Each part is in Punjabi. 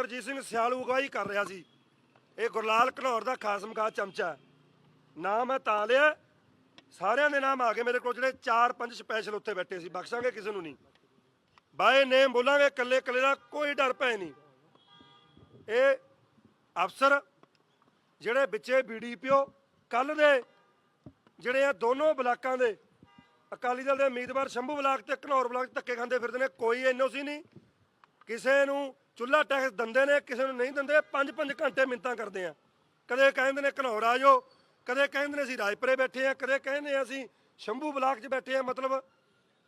ਇੰਦਰਜੀਤ ਸਿੰਘ ਸਿਆਲੂ ਅਗਵਾਈ ਕਰ ਰਿਹਾ ਸੀ। ਇਹ ਗੁਰਲਾਲ ਘਨੌਰ ਦਾ ਖਾਸ ਮਖਾਸ ਚਮਚਾ ਨਾਮ ਹੈ ਤਾਂ ਲਿਆ। ਸਾਰਿਆਂ ਦੇ ਨਾਮ ਆ ਗਏ ਮੇਰੇ ਕੋਲ, ਜਿਹੜੇ 4-5 ਸਪੈਸ਼ਲ ਉੱਥੇ ਬੈਠੇ ਸੀ। ਬਖਸ਼ਾਂਗੇ ਕਿਸੇ ਨੂੰ ਨਹੀਂ। ਬਾਏ ਨੇਮ ਬੋਲਾਂਗੇ, ਇਕੱਲੇ ਇਕੱਲੇ ਦਾ ਕੋਈ ਡਰ ਭੈ ਨਹੀਂ। ਇਹ ਅਫਸਰ, ਜਿਹੜੇ ਵਿੱਚੇ ਬੀਡੀਪੀਓ ਕੱਲ ਦੇ ਜਿਹੜੇ ਆ ਦੋਨੋਂ ਬਲਾਕਾਂ ਦੇ ਅਕਾਲੀ ਦਲ ਦੇ ਉਮੀਦਵਾਰ, ਸ਼ੰਭੂ ਬਲਾਕ ਤੇ ਘਨੌਰ ਬਲਾਕ ਧੱਕੇ ਖਾਂਦੇ ਫਿਰਦੇ ਨੇ, ਕੋਈ ਐਨਓਸੀ ਨਹੀਂ। ਕਿਸੇ ਨੂੰ ਚੁੱਲਾ ਟੈਕਸ ਦਿੰਦੇ ਨੇ, ਕਿਸੇ ਨੂੰ ਨਹੀਂ ਦਿੰਦੇ 5-5 ਘੰਟੇ ਮਿੰਤਾਂ ਕਰਦੇ ਆ। ਕਦੇ ਕਹਿੰਦੇ ਨੇ ਘਨੌਰ ਆ ਜਾਓ, ਕਦੇ ਕਹਿੰਦੇ ਨੇ ਅਸੀਂ ਰਾਜਪੁਰੇ ਬੈਠੇ ਆ, ਕਦੇ ਕਹਿੰਦੇ ਆ ਅਸੀਂ ਸ਼ੰਭੂ ਬਲਾਕ 'ਚ ਬੈਠੇ ਆ। ਮਤਲਬ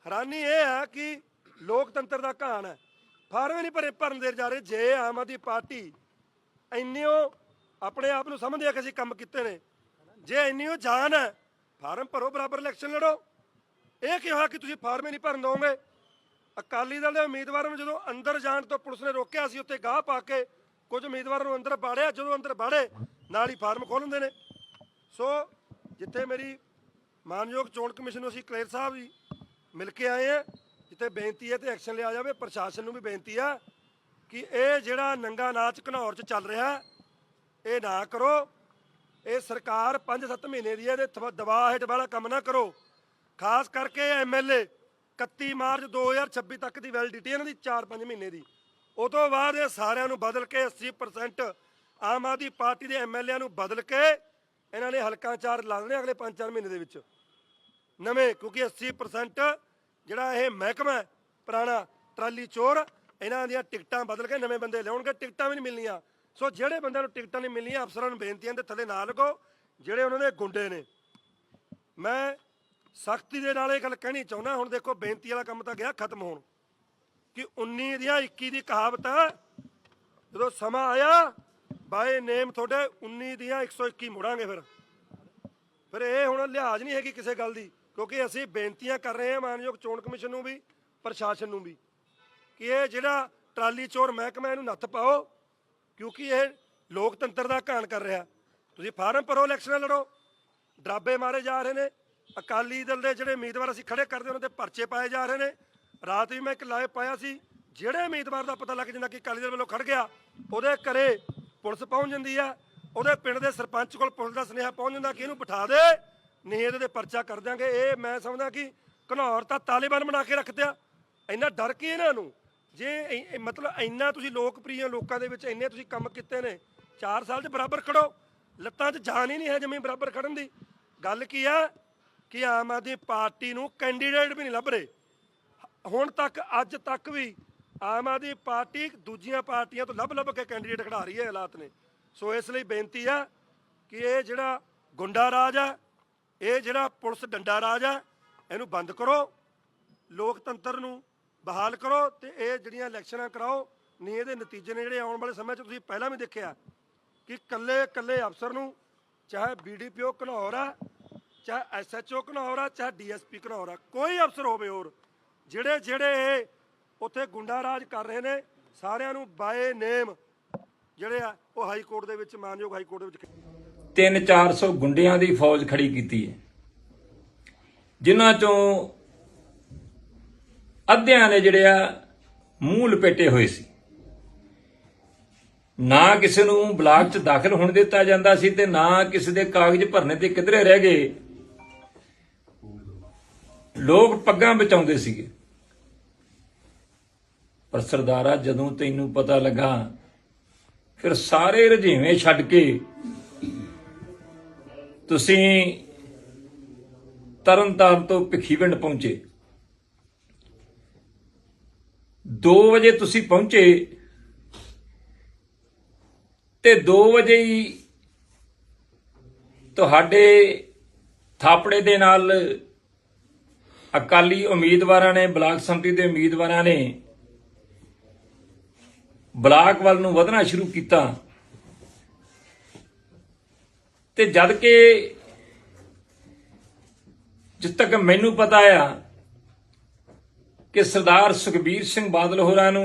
ਹੈਰਾਨੀ ਇਹ ਹੈ ਕਿ ਲੋਕਤੰਤਰ ਦਾ ਕਹਾਣ ਹੈ। ਫਾਰਮ ਹੀ ਨਹੀਂ ਭਰੇ ਭਰਨ ਦੇ ਜਾ ਰਹੇ, ਜੇ ਆਮ ਆਦਮੀ ਪਾਰਟੀ ਇੰਨੀ ਉਹ ਆਪਣੇ ਆਪ ਨੂੰ ਸਮਝਦੇ ਆ ਕਿ ਅਸੀਂ ਕੰਮ ਕੀਤੇ ਨੇ, ਜੇ ਇੰਨੀ ਉਹ ਜਾਨ ਹੈ, ਫਾਰਮ ਭਰੋ, ਬਰਾਬਰ ਇਲੈਕਸ਼ਨ ਲੜੋ। ਇਹ ਕਿਹਾ ਕਿ ਤੁਸੀਂ ਫਾਰਮ ਹੀ ਨਹੀਂ ਭਰਨ ਦੋਗੇ ਅਕਾਲੀ ਦਲ ਦੇ ਉਮੀਦਵਾਰਾਂ ਨੂੰ ਜਦੋਂ ਅੰਦਰ ਜਾਣ ਤੋਂ ਪੁਲਿਸ ਨੇ ਰੋਕਿਆ ਸੀ ਉੱਥੇ ਗਾਹ ਪਾ ਕੇ ਕੁਝ ਉਮੀਦਵਾਰਾਂ ਨੂੰ ਅੰਦਰ ਬਾੜਿਆ। ਜਦੋਂ ਅੰਦਰ ਬਾੜੇ, ਨਾਲ ਹੀ ਫਾਰਮ ਖੋਲ੍ਹਦੇ ਨੇ। ਸੋ ਜਿੱਥੇ ਮੇਰੀ ਮਾਨਯੋਗ ਚੋਣ ਕਮਿਸ਼ਨ ਨੂੰ ਅਸੀਂ ਕਲੇਰ ਸਾਹਿਬ ਜੀ ਮਿਲ ਕੇ ਆਏ ਆ ਜਿੱਥੇ ਬੇਨਤੀ ਹੈ ਤੇ ਐਕਸ਼ਨ ਲਿਆ ਜਾਵੇ, ਪ੍ਰਸ਼ਾਸਨ ਨੂੰ ਵੀ ਬੇਨਤੀ ਆ ਕਿ ਇਹ ਜਿਹੜਾ ਨੰਗਾ ਨਾਚ ਘਨੌਰ 'ਚ ਚੱਲ ਰਿਹਾ, ਇਹ ਨਾ ਕਰੋ। ਇਹ ਸਰਕਾਰ 5-7 ਮਹੀਨੇ ਦੀ ਹੈ, ਇਹਦੇ ਦਬਾਅ ਹੇਠ ਵਾਲਾ ਕੰਮ ਨਾ ਕਰੋ। ਖਾਸ ਕਰਕੇ ਐਮਐਲਏ 31 ਮਾਰਚ 2026 ਤੱਕ ਦੀ ਵੈਲਿਡਿਟੀ ਇਹਨਾਂ ਦੀ 4-5 ਮਹੀਨੇ ਦੀ। ਉਹ ਤੋਂ ਬਾਅਦ ਇਹ ਸਾਰਿਆਂ ਨੂੰ ਬਦਲ ਕੇ 80% ਆਮ ਆਦਮੀ ਪਾਰਟੀ ਦੇ ਐਮਐਲਏ ਨੂੰ ਬਦਲ ਕੇ ਇਹਨਾਂ ਨੇ ਹਲਕਾ ਚਾਰ ਲਾ ਦੇਣੇ ਅਗਲੇ 5-4 ਮਹੀਨੇ ਦੇ ਵਿੱਚ। ਨਵੇਂ ਕਿਉਂਕਿ 80% ਜਿਹੜਾ ਇਹ ਮਹਿਕਮਾ ਹੈ, ਪੁਰਾਣਾ ਟਰਾਲੀ ਚੋਰ ਇਹਨਾਂ ਦੀਆਂ ਟਿਕਟਾਂ ਬਦਲ ਕੇ ਨਵੇਂ ਬੰਦੇ ਲਿਆਉਣਗੇ ਟਿਕਟਾਂ ਵੀ ਨਹੀਂ ਮਿਲਣੀਆਂ। ਸੋ ਜਿਹੜੇ ਬੰਦਿਆਂ ਨੂੰ ਟਿਕਟਾਂ ਨਹੀਂ ਮਿਲਣੀਆਂ ਅਫਸਰਾਂ ਨੂੰ ਬੇਨਤੀਆਂ ਦੇ ਥੱਲੇ ਨਾ ਲਗੋ ਜਿਹੜੇ ਉਹਨਾਂ ਦੇ ਗੁੰਡੇ ਨੇ। ਮੈਂ ਸਖਤੀ ਦੇ ਨਾਲ ਇਹ ਗੱਲ ਕਹਿਣੀ ਚਾਹੁੰਦਾ, ਹੁਣ ਦੇਖੋ ਬੇਨਤੀ ਵਾਲਾ ਕੰਮ ਤਾਂ ਗਿਆ ਖਤਮ ਹੋਣ। ਕਿ 19 ਦੀਆਂ 21 ਦੀ ਕਹਾਵਤ ਜਦੋਂ ਸਮਾਂ ਆਇਆ ਬਾਏ ਨੇਮ ਤੁਹਾਡੇ 19 ਦੀਆਂ 121 ਮੁੜਾਂਗੇ ਫਿਰ। ਫਿਰ ਇਹ ਹੁਣ ਲਿਹਾਜ਼ ਨਹੀਂ ਹੈਗੀ ਕਿਸੇ ਗੱਲ ਦੀ, ਕਿਉਂਕਿ ਅਸੀਂ ਬੇਨਤੀਆਂ ਕਰ ਰਹੇ ਹਾਂ ਮਾਨਯੋਗ ਚੋਣ ਕਮਿਸ਼ਨ ਨੂੰ ਵੀ, ਪ੍ਰਸ਼ਾਸਨ ਨੂੰ ਵੀ, ਕਿ ਇਹ ਜਿਹੜਾ ਟਰਾਲੀ ਚੋਰ ਮਹਿਕਮਾ ਇਹਨੂੰ ਨੱਥ ਪਾਓ, ਕਿਉਂਕਿ ਇਹ ਲੋਕਤੰਤਰ ਦਾ ਘਾਣ ਕਰ ਰਿਹਾ। ਤੁਸੀਂ ਫਾਰਮ ਭਰੋ, ਇਲੈਕਸ਼ਨ ਲੜੋ। ਡਰਾਬੇ ਮਾਰੇ ਜਾ ਰਹੇ ਨੇ। ਅਕਾਲੀ ਦਲ ਦੇ ਜਿਹੜੇ ਉਮੀਦਵਾਰ ਅਸੀਂ ਖੜੇ ਕਰਦੇ ਉਹਨਾਂ ਦੇ ਪਰਚੇ ਪਾਏ ਜਾ ਰਹੇ ਨੇ। ਰਾਤ ਵੀ ਮੈਂ ਇੱਕ ਲਾਈਵ ਪਾਇਆ ਸੀ, ਜਿਹੜੇ ਉਮੀਦਵਾਰ ਦਾ ਪਤਾ ਲੱਗ ਜਾਂਦਾ ਕਿ ਅਕਾਲੀ ਦਲ ਵੱਲੋਂ ਖੜ ਗਿਆ, ਉਹਦੇ ਘਰੇ ਪੁਲਿਸ ਪਹੁੰਚ ਜਾਂਦੀ ਆ ਉਹਦੇ ਪਿੰਡ ਦੇ ਸਰਪੰਚ ਕੋਲ ਪੁਲਿਸ ਦਾ ਸੁਨੇਹਾ ਪਹੁੰਚ ਜਾਂਦਾ ਕਿ ਇਹਨੂੰ ਬਿਠਾ ਦੇ, ਨਹੀਂ ਇਹਦੇ ਤੇ ਪਰਚਾ ਕਰ ਦਿਆਂਗੇ। ਇਹ ਮੈਂ ਸਮਝਦਾ ਕਿ ਘਨੌਰ ਤਾਂ ਤਾਲਿਬਾਨ ਬਣਾ ਕੇ ਰੱਖਦਿਆ ਇੰਨਾ ਡਰ ਕੀ ਇਹਨਾਂ ਨੂੰ? ਜੇ ਮਤਲਬ ਇੰਨਾ ਤੁਸੀਂ ਲੋਕਪ੍ਰਿਯ ਲੋਕਾਂ ਦੇ ਵਿੱਚ, ਇੰਨੇ ਤੁਸੀਂ ਕੰਮ ਕੀਤੇ ਨੇ 4 ਸਾਲ 'ਚ ਬਰਾਬਰ ਖੜੋ। ਲੱਤਾਂ 'ਚ ਜਾਨ ਹੀ ਨਹੀਂ ਹੈ ਜਮੀ ਬਰਾਬਰ ਖੜਨ ਦੀ। ਗੱਲ ਕੀ ਆ? ਕਿ ਆਮ ਆਦਮੀ ਪਾਰਟੀ ਨੂੰ ਕੈਂਡੀਡੇਟ ਵੀ ਨਹੀਂ ਲੱਭ ਰਹੇ। ਹੁਣ ਤੱਕ, ਅੱਜ ਤੱਕ ਵੀ ਆਮ ਆਦਮੀ ਪਾਰਟੀ ਦੂਜੀਆਂ ਪਾਰਟੀਆਂ ਤੋਂ ਲੱਭ ਲੱਭ ਕੇ ਕੈਂਡੀਡੇਟ ਖੜਾ ਰਹੀ ਹੈ ਹਾਲਾਤ ਨੇ। ਸੋ ਇਸ ਲਈ ਬੇਨਤੀ ਆ ਕਿ ਇਹ ਜਿਹੜਾ ਗੁੰਡਾ ਰਾਜ ਆ, ਇਹ ਜਿਹੜਾ ਪੁਲਿਸ ਡੰਡਾ ਰਾਜ ਆ, ਇਹਨੂੰ ਬੰਦ ਕਰੋ, ਲੋਕਤੰਤਰ ਨੂੰ ਬਹਾਲ ਕਰੋ ਤੇ ਇਹ ਜਿਹੜੀਆਂ ਇਲੈਕਸ਼ਨਾਂ ਕਰਾਓ, ਨਹੀਂ ਇਹਦੇ ਨਤੀਜੇ ਨੇ ਜਿਹੜੇ ਆਉਣ ਵਾਲੇ ਸਮੇਂ 'ਚ ਤੁਸੀਂ ਪਹਿਲਾਂ ਵੀ ਦੇਖਿਆ ਕਿ ਕੱਲੇ ਕੱਲੇ ਅਫਸਰ ਨੂੰ, ਚਾਹੇ ਬੀਡੀਪੀਓ ਘਨੌਰ ਆ ਚਾਹੇ ਐਸਐਚਓ ਘਨੌਰ ਚਾਹੇ ਡੀਐਸਪੀ ਘਨੌਰ ਕੋਈ ਅਫਸਰ ਹੋਵੇ ਹੋਰ, ਜਿਹੜੇ ਜਿਹੜੇ ਇਹ ਉੱਥੇ ਗੁੰਡਾ ਰਾਜ ਕਰ ਰਹੇ ਨੇ, ਸਾਰਿਆਂ ਨੂੰ ਬਾਏ ਨੇਮ ਜਿਹੜੇ ਆ, ਉਹ ਹਾਈ ਕੋਰਟ ਦੇ ਵਿੱਚ, ਮਾਨਯੋਗ ਹਾਈ ਕੋਰਟ ਦੇ ਵਿੱਚ 3-400 ਗੁੰਡਿਆਂ ਦੀ ਫੌਜ ਖੜੀ ਕੀਤੀ ਹੈ, ਜਿਨ੍ਹਾਂ ਚੋਂ ਅੱਧਿਆਂ ਨੇ ਜਿਹੜੇ ਆ ਮੂੰਹ ਲਪੇਟੇ ਹੋਏ ਸੀ। ਨਾ ਕਿਸੇ ਨੂੰ ਬਲਾਕ 'ਚ ਦਾਖਲ ਹੋਣ ਦਿੱਤਾ ਜਾਂਦਾ ਸੀ ਤੇ ਨਾ ਕਿਸੇ ਦੇ ਕਾਗਜ਼ ਭਰਨੇ ਤੇ ਕਿਧਰੇ ਰਹਿ ਗਏ। ਲੋਕ ਪੱਗਾਂ ਬਚਾਉਂਦੇ ਸੀਗੇ। ਪਰ ਸਰਦਾਰਾ, ਜਦੋਂ ਤੈਨੂੰ ਪਤਾ ਲੱਗਾ, ਫਿਰ ਸਾਰੇ ਰੁਝੇਵੇਂ ਛੱਡ ਕੇ ਤੁਸੀਂ ਤਰਨਤਾਰਨ ਤੋਂ ਭਿੱਖੀਵਿੰਡ ਪਹੁੰਚੇ। 2 ਵਜੇ ਤੁਸੀਂ ਪਹੁੰਚੇ ਤੇ 2 ਵਜੇ ਹੀ ਤੁਹਾਡੇ ਥਾਪੜੇ ਦੇ ਨਾਲ ਅਕਾਲੀ ਉਮੀਦਵਾਰਾਂ ਨੇ, ਬਲਾਕ ਸੰਮਤੀ ਦੇ ਉਮੀਦਵਾਰਾਂ ਨੇ ਬਲਾਕ ਵੱਲ ਨੂੰ ਵਧਣਾ ਸ਼ੁਰੂ ਕੀਤਾ। ਤੇ ਜਦ ਕਿ ਜਿਸ ਤੱਕ ਮੈਨੂੰ ਪਤਾ ਆ ਕਿ ਸਰਦਾਰ ਸੁਖਬੀਰ ਸਿੰਘ ਬਾਦਲ ਹੋਰਾਂ ਨੂੰ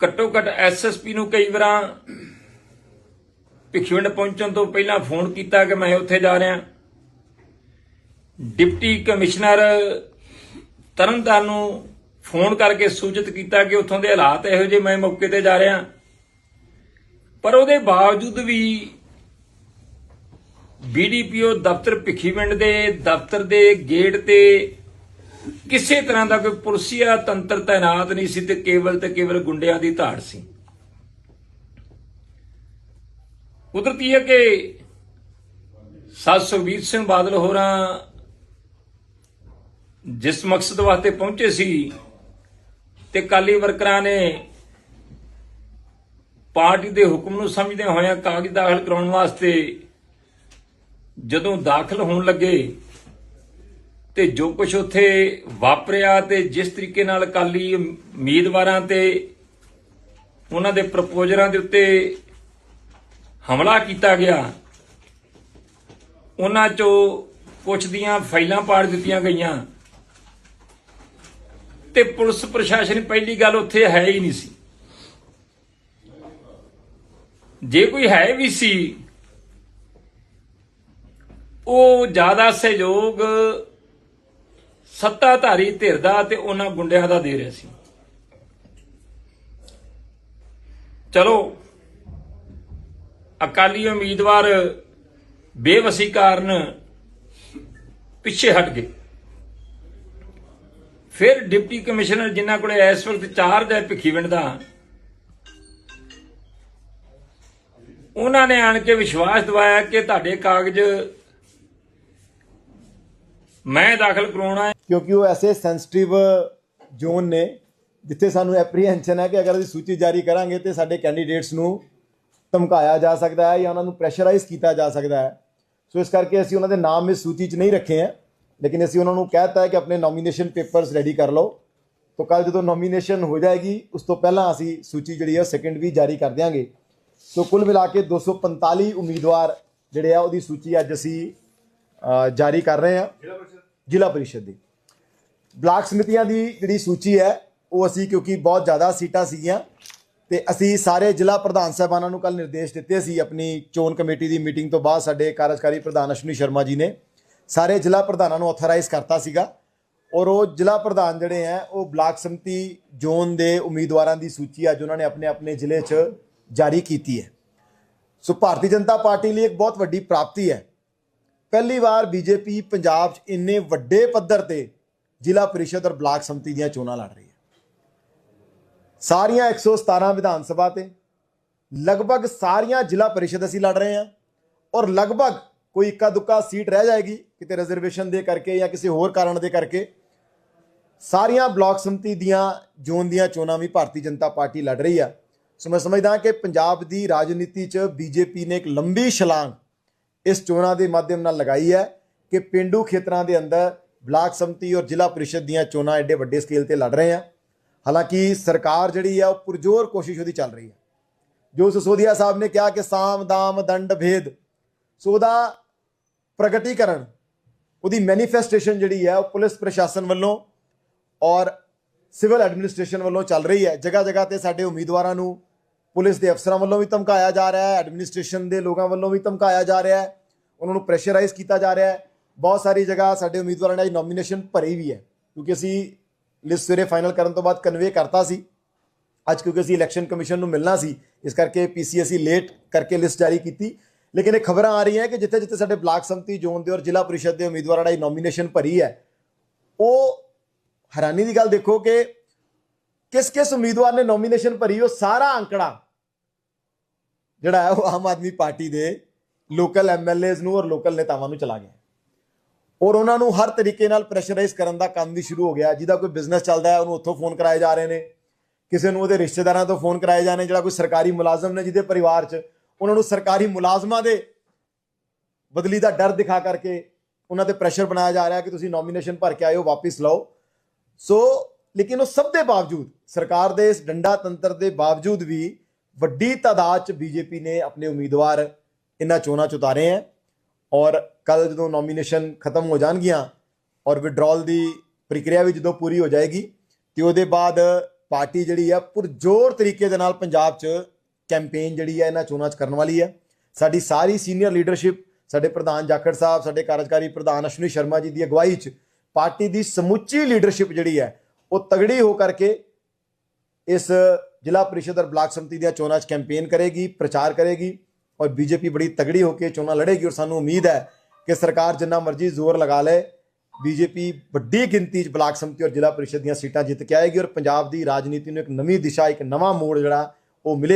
ਘੱਟੋ ਘੱਟ ਐਸਐਸਪੀ ਨੂੰ ਕਈ ਵਾਰਾਂ ਭਿਖਵਿੰਡ ਪਹੁੰਚਣ ਤੋਂ ਪਹਿਲਾਂ ਫੋਨ ਕੀਤਾ ਕਿ ਮੈਂ ਉੱਥੇ ਜਾ ਰਿਹਾ। ਡਿਪਟੀ ਕਮਿਸ਼ਨਰ ਤਰਨਤਾਰਨ ਨੂੰ ਫੋਨ ਕਰਕੇ ਸੂਚਿਤ ਕੀਤਾ ਕਿ ਉੱਥੋਂ ਦੇ ਹਾਲਾਤ ਇਹੋ ਜਿਹੇ ਮੈਂ ਮੌਕੇ ਤੇ ਜਾ ਰਿਹਾ। ਪਰ ਉਹਦੇ ਬਾਵਜੂਦ ਵੀ ਬੀਡੀਪੀਓ ਦਫ਼ਤਰ ਭਿੱਖੀਵਿੰਡ ਦੇ ਦਫ਼ਤਰ ਦੇ ਗੇਟ ਤੇ ਕਿਸੇ ਤਰ੍ਹਾਂ ਦਾ ਕੋਈ ਪੁਲਸੀਆ ਤੰਤਰ ਤਾਇਨਾਤ ਨਹੀਂ ਸੀ ਤੇ ਕੇਵਲ ਤੇ ਕੇਵਲ ਗੁੰਡਿਆਂ ਦੀ ਧਾੜ ਸੀ। ਕੁਦਰਤੀ ਹੈ ਕਿ ਸਤ ਸੁਖਬੀਰ ਸਿੰਘ ਬਾਦਲ ਹੋਰਾਂ ਜਿਸ ਮਕਸਦ ਵਾਸਤੇ ਪਹੁੰਚੇ ਸੀ ਤੇ ਕਾਲੀ ਵਰਕਰਾਂ ਨੇ ਪਾਰਟੀ ਦੇ ਹੁਕਮ ਨੂੰ ਸਮਝਦੇ ਹੋਇਆ ਕਾਗਜ਼ ਦਾਖਲ ਕਰਾਉਣ ਵਾਸਤੇ ਜਦੋਂ ਦਾਖਲ ਹੋਣ ਲੱਗੇ ਤੇ ਜੋ ਕੁਝ ਉੱਥੇ ਵਾਪਰਿਆ ਤੇ ਜਿਸ ਤਰੀਕੇ ਨਾਲ ਕਾਲੀ ਉਮੀਦਵਾਰਾਂ ਤੇ ਉਹਨਾਂ ਦੇ ਪ੍ਰਪੋਜ਼ਰਾਂ ਦੇ ਉੱਤੇ ਹਮਲਾ ਕੀਤਾ ਗਿਆ, ਉਹਨਾਂ ਚੋਂ ਕੁਝ ਦੀਆਂ ਫਾਈਲਾਂ ਪਾੜ ਦਿੱਤੀਆਂ ਗਈਆਂ। ਤੇ ਪੁਲਿਸ ਪ੍ਰਸ਼ਾਸਨ ਪਹਿਲੀ ਗੱਲ ਉੱਥੇ ਹੈ ਹੀ ਨਹੀਂ ਸੀ। ਜੇ ਕੋਈ ਹੈ ਵੀ ਸੀ, ਉਹ ਜ਼ਿਆਦਾ ਸਹਿਯੋਗ ਸੱਤਾਧਾਰੀ ਧਿਰ ਦਾ ਤੇ ਉਹਨਾਂ ਗੁੰਡਿਆਂ ਦਾ ਦੇ ਰਿਹਾ ਸੀ। ਚਲੋ, ਅਕਾਲੀ ਉਮੀਦਵਾਰ ਬੇਵਸੀ ਕਾਰਨ ਪਿੱਛੇ ਹਟ ਗਏ। ਫਿਰ ਡਿਪਟੀ ਕਮਿਸ਼ਨਰ ਜਿਨ੍ਹਾਂ ਕੋਲੇ ਇਸ ਵਕਤ ਚਾਰਜ ਹੈ ਭਿੱਖੀਵਿੰਡ ਦਾ ਉਹਨਾਂ ਨੇ ਆਣ ਕੇ ਵਿਸ਼ਵਾਸ ਦਿਵਾਇਆ ਕਿ ਤੁਹਾਡੇ ਕਾਗਜ਼ ਮੈਂ ਦਾਖਲ ਕਰਾਉਣਾ ਹੈ। ਕਿਉਂਕਿ ਉਹ ਐਸੇ ਸੈਂਸਿਟਿਵ ਜ਼ੋਨ ਨੇ, ਜਿੱਥੇ ਸਾਨੂੰ ਐਪਰੀਹੈਂਸ਼ਨ ਹੈ ਕਿ ਅਗਰ ਅਸੀਂ ਸੂਚੀ ਜਾਰੀ ਕਰਾਂਗੇ ਤੇ ਸਾਡੇ ਕੈਂਡੀਡੇਟਸ ਨੂੰ ਧਮਕਾਇਆ ਜਾ ਸਕਦਾ ਹੈ ਜਾਂ ਉਹਨਾਂ ਨੂੰ ਪ੍ਰੈਸ਼ਰਾਈਜ਼ ਕੀਤਾ ਜਾ ਸਕਦਾ ਹੈ। ਸੋ ਇਸ ਕਰਕੇ ਅਸੀਂ ਉਹਨਾਂ ਦੇ ਨਾਮ ਇਸ ਸੂਚੀ 'ਚ ਨਹੀਂ ਰੱਖੇ ਹੈ। ਲੇਕਿਨ ਅਸੀਂ ਉਹਨਾਂ ਨੂੰ ਕਹਿਤਾ ਹੈ ਕਿ ਆਪਣੇ ਨੋਮੀਨੇਸ਼ਨ ਪੇਪਰਸ ਰੈਡੀ ਕਰ ਲਓ। ਤਾਂ ਕੱਲ ਜਦੋਂ ਨੋਮੀਨੇਸ਼ਨ ਹੋ ਜਾਏਗੀ ਉਸ ਤੋਂ ਪਹਿਲਾਂ ਅਸੀਂ ਸੂਚੀ ਜਿਹੜੀ ਹੈ ਸੈਕੰਡ ਵੀ ਜਾਰੀ ਕਰ ਦਿਆਂਗੇ। ਸੋ ਕੁੱਲ ਮਿਲਾ ਕੇ 245 ਉਮੀਦਵਾਰ ਜਿਹੜੇ ਆ ਉਹਦੀ ਸੂਚੀ ਅੱਜ ਅਸੀਂ ਜਾਰੀ ਕਰ ਰਹੇ ਹਾਂ। ਜ਼ਿਲ੍ਹਾ ਪਰਿਸ਼ਦ। ਦੀ। ਬਲਾਕ ਸਮਿਤੀਆਂ ਦੀ ਜਿਹੜੀ ਸੂਚੀ ਹੈ ਉਹ ਅਸੀਂ ਕਿਉਂਕਿ ਬਹੁਤ ਜ਼ਿਆਦਾ ਸੀਟਾਂ ਸੀਗੀਆਂ ਤੇ ਅਸੀਂ ਸਾਰੇ ਜ਼ਿਲ੍ਹਾ ਪ੍ਰਧਾਨ ਸਾਹਿਬਾਨਾਂ ਨੂੰ ਕੱਲ ਨਿਰਦੇਸ਼ ਦਿੱਤੇ ਸੀ ਆਪਣੀ ਚੋਣ ਕਮੇਟੀ ਦੀ ਮੀਟਿੰਗ ਤੋਂ ਬਾਅਦ ਸਾਡੇ ਕਾਰਜਕਾਰੀ ਪ੍ਰਧਾਨ ਅਸ਼ਵਨੀ ਸ਼ਰਮਾ ਜੀ ਨੇ। ਸਾਰੇ ਜ਼ਿਲ੍ਹਾ ਪ੍ਰਧਾਨਾਂ ਨੂੰ ਆਥੋਰਾਈਜ਼ ਕਰਤਾ ਸੀਗਾ। ਔਰ ਉਹ ਜ਼ਿਲ੍ਹਾ ਪ੍ਰਧਾਨ ਜਿਹੜੇ ਹੈ, ਉਹ ਬਲਾਕ ਸਮਿਤੀ ਜ਼ੋਨ ਦੇ ਉਮੀਦਵਾਰਾਂ ਦੀ ਸੂਚੀ ਅੱਜ ਉਹਨਾਂ ਨੇ ਆਪਣੇ ਆਪਣੇ ਜ਼ਿਲ੍ਹੇ 'ਚ ਜਾਰੀ ਕੀਤੀ ਹੈ। ਸੋ ਭਾਰਤੀ ਜਨਤਾ ਪਾਰਟੀ ਲਈ ਇੱਕ ਬਹੁਤ ਵੱਡੀ ਪ੍ਰਾਪਤੀ ਹੈ। ਪਹਿਲੀ ਵਾਰ ਬੀਜੇਪੀ ਪੰਜਾਬ 'ਚ ਇੰਨੇ ਵੱਡੇ ਪੱਧਰ ਤੇ ਜ਼ਿਲ੍ਹਾ ਪਰਿਸ਼ਦ ਔਰ ਬਲਾਕ ਸਮਿਤੀ ਦੀਆਂ ਚੋਣਾਂ ਲੜ ਰਹੀ ਹੈ। ਸਾਰੀਆਂ 117 ਵਿਧਾਨ ਸਭਾ ਤੇ ਲਗਭਗ ਸਾਰੀਆਂ ਜ਼ਿਲ੍ਹਾ ਪਰਿਸ਼ਦ ਅਸੀਂ ਲੜ ਰਹੇ ਹਾਂ। ਔਰ ਲਗਭਗ ਕੋਈ ਇੱਕਾ ਦੁੱਕਾ ਸੀਟ ਰਹਿ ਜਾਏਗੀ ਕਿਤੇ ਰਿਜ਼ਰਵੇਸ਼ਨ ਦੇ ਕਰਕੇ ਜਾਂ ਕਿਸੇ ਹੋਰ ਕਾਰਨ ਦੇ ਕਰਕੇ। ਸਾਰੀਆਂ ਬਲਾਕ ਸੰਮਤੀ ਦੀਆਂ, ਜ਼ੋਨ ਦੀਆਂ ਚੋਣਾਂ ਵੀ ਭਾਰਤੀ ਜਨਤਾ ਪਾਰਟੀ ਲੜ ਰਹੀ ਆ। ਸੋ ਮੈਂ ਸਮਝਦਾ ਕਿ ਪੰਜਾਬ ਦੀ ਰਾਜਨੀਤੀ 'ਚ ਬੀਜੇਪੀ ਨੇ ਇੱਕ ਲੰਬੀ ਛਲਾਂਗ ਇਸ ਚੋਣਾਂ ਦੇ ਮਾਧਿਅਮ ਨਾਲ ਲਗਾਈ ਹੈ ਕਿ ਪਿੰਡੂ ਖੇਤਰਾਂ ਦੇ ਅੰਦਰ ਬਲਾਕ ਸੰਮਤੀ ਔਰ ਜ਼ਿਲ੍ਹਾ ਪਰਿਸ਼ਦ ਦੀਆਂ ਚੋਣਾਂ ਐਡੇ ਵੱਡੇ ਸਕੇਲ ਤੇ ਲੜ ਰਹੇ ਆ। ਹਾਲਾਂਕਿ ਸਰਕਾਰ ਜਿਹੜੀ ਆ, ਉਹ ਪੁਰਜੋਰ ਕੋਸ਼ਿਸ਼ ਉਹਦੀ ਚੱਲ ਰਹੀ ਹੈ ਜੋ ਸਸੋਦੀਆ ਸਾਹਿਬ ਨੇ ਕਿਹਾ ਕਿ ਸਾਮ, ਦਾਮ, ਦੰਡ, ਭੇਦ ਸੋ ਉਹਦਾ ਪ੍ਰਗਟੀਕਰਨ, ਉਹਦੀ ਮੈਨੀਫੈਸਟੇਸ਼ਨ ਜਿਹੜੀ ਹੈ ਉਹ ਪੁਲਿਸ ਪ੍ਰਸ਼ਾਸਨ ਵੱਲੋਂ ਔਰ ਸਿਵਲ ਐਡਮਿਨਿਸਟ੍ਰੇਸ਼ਨ ਵੱਲੋਂ ਚੱਲ ਰਹੀ ਹੈ। ਜਗ੍ਹਾ ਜਗ੍ਹਾ ਤੇ ਸਾਡੇ ਉਮੀਦਵਾਰਾਂ ਨੂੰ ਪੁਲਿਸ ਦੇ ਅਫਸਰਾਂ ਵੱਲੋਂ ਵੀ ਧਮਕਾਇਆ ਜਾ ਰਿਹਾ ਹੈ ਐਡਮਿਨਿਸਟ੍ਰੇਸ਼ਨ ਦੇ ਲੋਕਾਂ ਵੱਲੋਂ ਵੀ ਧਮਕਾਇਆ ਜਾ ਰਿਹਾ ਹੈ, ਉਹਨਾਂ ਨੂੰ ਪ੍ਰੈਸ਼ਰਾਈਜ਼ ਕੀਤਾ ਜਾ ਰਿਹਾ ਹੈ। ਬਹੁਤ ਸਾਰੀ ਜਗ੍ਹਾ ਸਾਡੇ ਉਮੀਦਵਾਰਾਂ ਨੇ ਅੱਜ ਨੋਮੀਨੇਸ਼ਨ ਭਰੀ ਵੀ ਹੈ, ਕਿਉਂਕਿ ਅਸੀਂ ਲਿਸਟ ਸਵੇਰੇ ਫਾਈਨਲ ਕਰਨ ਤੋਂ ਬਾਅਦ ਕਨਵੇ ਕਰਤਾ ਸੀ। ਅੱਜ ਕਿਉਂਕਿ ਅਸੀਂ ਇਲੈਕਸ਼ਨ ਕਮਿਸ਼ਨ ਨੂੰ ਮਿਲਣਾ ਸੀ, ਇਸ ਕਰਕੇ ਪੀਸੀਐਸਸੀ ਲੇਟ ਕਰਕੇ ਲਿਸਟ ਜਾਰੀ ਕੀਤੀ। ਲੇਕਿਨ ਇਹ ਖਬਰਾਂ ਆ ਰਹੀਆਂ ਕਿ ਜਿੱਥੇ ਜਿੱਥੇ ਸਾਡੇ ਬਲਾਕ ਸੰਮਤੀ ਜ਼ੋਨ ਦੇ ਔਰ ਜ਼ਿਲ੍ਹਾ ਪਰਿਸ਼ਦ ਦੇ ਉਮੀਦਵਾਰਾਂ ਨੇ ਨੋਮੀਨੇਸ਼ਨ ਭਰੀ ਹੈ, ਉਹ ਹੈਰਾਨੀ ਦੀ ਗੱਲ ਦੇਖੋ ਕਿ ਕਿਸ ਕਿਸ ਉਮੀਦਵਾਰ ਨੇ ਨੋਮੀਨੇਸ਼ਨ ਭਰੀ, ਉਹ ਸਾਰਾ ਅੰਕੜਾ ਜਿਹੜਾ ਹੈ ਉਹ ਆਮ ਆਦਮੀ ਪਾਰਟੀ ਦੇ ਲੋਕਲ ਐਮਐਲਏਜ਼ ਨੂੰ ਔਰ ਲੋਕਲ ਨੇਤਾਵਾਂ ਨੂੰ ਚਲਾ ਗਿਆ। ਔਰ ਉਹਨਾਂ ਨੂੰ ਹਰ ਤਰੀਕੇ ਨਾਲ ਪ੍ਰੈਸ਼ਰਾਈਜ਼ ਕਰਨ ਦਾ ਕੰਮ ਵੀ ਸ਼ੁਰੂ ਹੋ ਗਿਆ। ਜਿਹਦਾ ਕੋਈ ਬਿਜ਼ਨਸ ਚੱਲਦਾ ਹੈ, ਉਹਨੂੰ ਉੱਥੋਂ ਫੋਨ ਕਰਾਏ ਜਾ ਰਹੇ ਨੇ। ਕਿਸੇ ਨੂੰ ਉਹਦੇ ਰਿਸ਼ਤੇਦਾਰਾਂ ਤੋਂ ਫੋਨ ਕਰਾਏ ਜਾਣੇ ਜਿਹੜਾ ਕੋਈ ਸਰਕਾਰੀ ਮੁਲਾਜ਼ਮ ਨੇ ਜਿਹਦੇ ਪਰਿਵਾਰ 'ਚ ਉਹਨਾਂ ਨੂੰ ਸਰਕਾਰੀ ਮੁਲਾਜ਼ਮਾਂ ਦੇ ਬਦਲੀ ਦਾ ਡਰ ਦਿਖਾ ਕਰਕੇ ਉਹਨਾਂ ਤੇ ਪ੍ਰੈਸ਼ਰ ਬਣਾਇਆ ਜਾ ਰਿਹਾ ਕਿ ਤੁਸੀਂ ਨੋਮੀਨੇਸ਼ਨ ਭਰ ਕੇ ਆਇਓ, ਵਾਪਿਸ ਲਓ। ਸੋ ਲੇਕਿਨ ਉਹ ਸਭ ਦੇ ਬਾਵਜੂਦ, ਸਰਕਾਰ ਦੇ ਇਸ ਡੰਡਾ ਤੰਤਰ ਦੇ ਬਾਵਜੂਦ ਵੀ ਵੱਡੀ ਤਾਦਾਦ 'ਚ ਬੀਜੇਪੀ ਨੇ ਆਪਣੇ ਉਮੀਦਵਾਰ ਇਹਨਾਂ ਚੋਣਾਂ 'ਚ ਉਤਾਰੇ ਹੈ ਔਰ ਕੱਲ ਜਦੋਂ ਨੋਮੀਨੇਸ਼ਨ ਖਤਮ ਹੋ ਜਾਣਗੀਆਂ ਔਰ ਵਿਡਰਾਲ ਦੀ ਪ੍ਰਕਿਰਿਆ ਵੀ ਜਦੋਂ ਪੂਰੀ ਹੋ ਜਾਏਗੀ, ਤੇ ਉਹਦੇ ਬਾਅਦ ਪਾਰਟੀ ਜਿਹੜੀ ਆ ਪੁਰਜੋਰ ਤਰੀਕੇ ਦੇ ਨਾਲ ਪੰਜਾਬ 'ਚ ਕੈਂਪੇਨ ਜਿਹੜੀ ਹੈ ਇਹਨਾਂ ਚੋਣਾਂ 'ਚ ਕਰਨ ਵਾਲੀ ਹੈ। ਸਾਡੀ ਸਾਰੀ ਸੀਨੀਅਰ ਲੀਡਰਸ਼ਿਪ ਸਾਡੇ ਪ੍ਰਧਾਨ ਜਾਖੜ ਸਾਹਿਬ, ਸਾਡੇ ਕਾਰਜਕਾਰੀ ਪ੍ਰਧਾਨ ਅਸ਼ਵਨੀ ਸ਼ਰਮਾ ਜੀ ਦੀ ਅਗਵਾਈ 'ਚ ਪਾਰਟੀ ਦੀ ਸਮੁੱਚੀ ਲੀਡਰਸ਼ਿਪ ਜਿਹੜੀ ਹੈ, ਉਹ ਤਗੜੀ ਹੋ ਕਰਕੇ ਇਸ ਜ਼ਿਲ੍ਹਾ ਪ੍ਰੀਸ਼ਦ ਔਰ ਬਲਾਕ ਸਮਿਤੀ ਦੀਆਂ ਚੋਣਾਂ 'ਚ ਕੈਂਪੇਨ ਕਰੇਗੀ, ਪ੍ਰਚਾਰ ਕਰੇਗੀ ਔਰ ਬੀਜੇਪੀ ਬੜੀ ਤਗੜੀ ਹੋ ਕੇ ਚੋਣਾਂ ਲੜੇਗੀ ਔਰ ਸਾਨੂੰ ਉਮੀਦ ਹੈ ਕਿ ਸਰਕਾਰ ਜਿੰਨਾ ਮਰਜ਼ੀ ਜ਼ੋਰ ਲਗਾ ਲੇ, ਬੀਜੇਪੀ ਵੱਡੀ ਗਿਣਤੀ 'ਚ ਬਲਾਕ ਸਮਿਤੀ ਔਰ ਜ਼ਿਲ੍ਹਾ ਪ੍ਰੀਸ਼ਦ ਦੀਆਂ ਸੀਟਾਂ ਜਿੱਤ ਕੇ ਆਏਗੀ ਔਰ ਪੰਜਾਬ ਦੀ ਰਾਜਨੀਤੀ ਨੂੰ ਇੱਕ ਨਵੀਂ ਦਿਸ਼ਾ, ਇੱਕ ਨਵਾਂ ਮੋੜ ਜਿਹੜਾ ਉਹ ਮਿਲੇ।